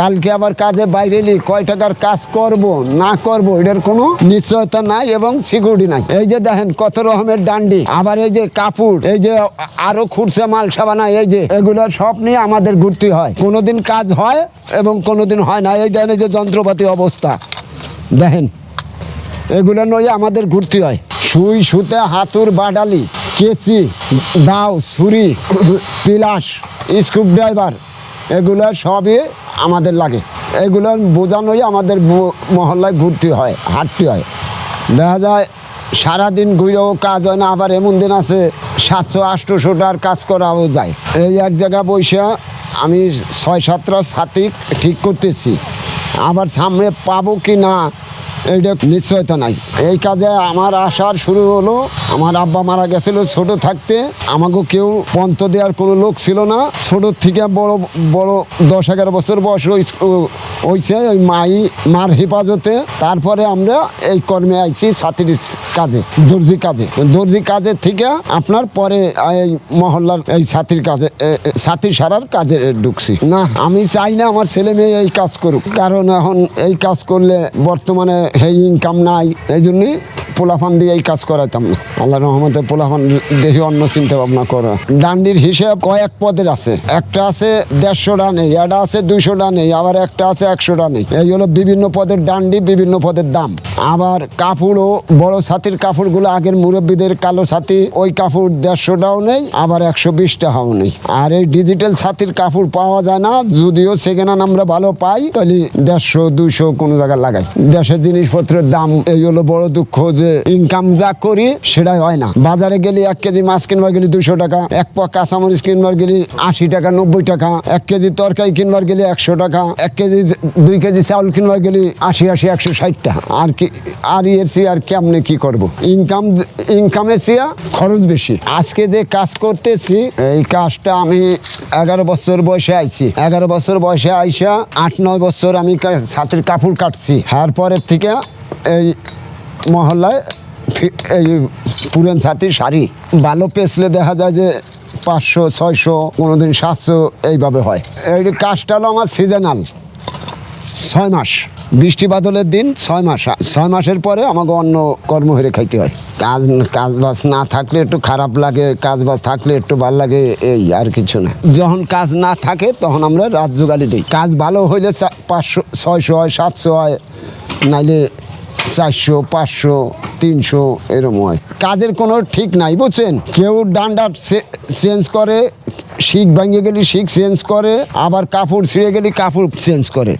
কালকে আবার কাজে বাইরে এলি, কয় টাকার কাজ করব, না করব, এটার কোনো নিশ্চয়তা নাই এবং সিকিউরিটি নাই। এই যে দেখেন কত রকমের ডান্ডি, আবার এই যে কাপড়, এই যে আরও খুরসা মাল সাবানা এই যে এগুলো সব নিয়ে আমাদের ঘুরতে হয়। কোনোদিন কাজ হয় এবং কোনোদিন হয় না, এই দেখেন এই যে যন্ত্রপাতি অবস্থা। দেখেন, এগুলো নয় আমাদের ঘুরতে হয়। সুই, সুতে, হাতুর বাডালি কেচি, দাও, ছুরি, পিলাস স্ক্রুপ ড্রাইভার এগুলো সবই আমাদের লাগে। এগুলো বোঝানোই আমাদের মহল্লায় ঘুরতে হয়, হাঁটতে হয়। দেখা যায়, সারাদিন ঘুরেও কাজ হয় না, আবার এমন দিন আছে, সাতশো, আটশোশো কাজ করাও যায়। এই এক জায়গায় বসে আমি ছয় সাতটা ছাতি ঠিক করতেছি। আবার সামনে পাবো কি না এইটা নিশ্চয়তা নাই। এই কাজে আমার আসার শুরু হলো, আমার আব্বা মারা গেছিল ছোট থাকতে, আমাকে কেউ পন্ত দেওয়ার কোনো লোক ছিল না। ছোট থেকে বড় বড় দশ এগারো বছর বয়স ও- ওই মাই মার হেফাজতে। তারপরে আমরা এই কর্মে আইছি ছাত্রীর কাজে দর্জি কাজে। দর্জি কাজে থেকে আপনার পরে এই মহল্লার এই ছাত্রীর কাজে এ, সারার কাজে ঢুকছি। না আমি চাই না আমার ছেলে মেয়ে এই কাজ করুক। কারণ এখন এই কাজ করলে বর্তমানে এই ইনকাম নাই এই জন্যই পোলাফান দিয়ে এই কাজ করাইতাম না। আল্লাহ রহমতে পোলাফান দেখি অন্য চিন্তা ভাবনা করা। ডান্ডির হিসেব কয়েক পদের আছে। একটা আছে দেড়শোটা নেই একটা আছে দুইশোটা নেই আবার একটা আছে একশোটা নেই এই হলো বিভিন্ন পদের ডান্ডি, বিভিন্ন পদের দাম। আবার কাপড়ও, বড় ছাতির কাপড়গুলো আগের মুরব্বীদের কালো ছাতি, ওই কাপড় দেড়শোটাও নেই, আবার একশো বিশ টাকাও নেই। আর এই ডিজিটাল ছাতির কাপড় পাওয়া যায় না, যদিও সেখানে আমরা ভালো পাই, তাহলে দেড়শো, দুইশো কোনো জায়গায় লাগাই। দেশের জিনিসপত্রের দাম, এই হলো বড় দুঃখ যে ইনকাম যা করি সেটাই হয় না। বাজারে গেলে এক কেজি মাছ কিনবার গেলে দুশো টাকা, এক পা কাঁচামরিচ কিনবার গেলে আশি টাকা, নব্বই টাকা, এক কেজি তরকারি কিনবার গেলে একশো টাকা, এক কেজি দুই কেজি চাউল কিনবার গেলে আশি আশি, একশো ষাট টাকা। আর কি, আর এর চেয়ে আর কেমনে কি করব? ইনকাম ইনকামের চেয়ে খরচ বেশি। আজকে যে কাজ করতেছি, এই কাজটা আমি এগারো বছর বয়সে আইছি। এগারো বছর বয়সে আইসা আট, নয় বছর আমি কা- ছাতির কাপড় কাটছি। তারপরের থেকে এই মহল্লায় এই পুরান ছাতির শাড়ি। ভালো পেছলে দেখা যায় যে পাঁচশো, ছয়শো, কোনোদিন সাতশো, এইভাবে হয়। এই কাজটা হলো আমার সিজনাল ছয় মাস। বৃষ্টি বাদলের দিন ছয় মাস। ছয় মাসের পরে আমাকে অন্য কর্ম হেরে খাইতে হয়। কাজ কাজ বাজ না থাকলে একটু খারাপ লাগে কাজ বাজ থাকলে একটু ভালো লাগে, এই আর কিছু না। যখন কাজ না থাকে, তখন আমরা রাত জোগালি দিই। কাজ ভালো হইলে পাঁচশো, ছয়শো হয়, সাতশো হয়, নাইলে চারশো, পাঁচশো, তিনশো এরম হয়। কাজের কোনো ঠিক নাই, বুঝছেন? কেউ ডান্ডা চেঞ্জ করে, শিখ ভাঙিয়ে গেলে শিখ চেঞ্জ করে, আবার কাপড় ছিঁড়ে গেলে কাপড় চেঞ্জ করে।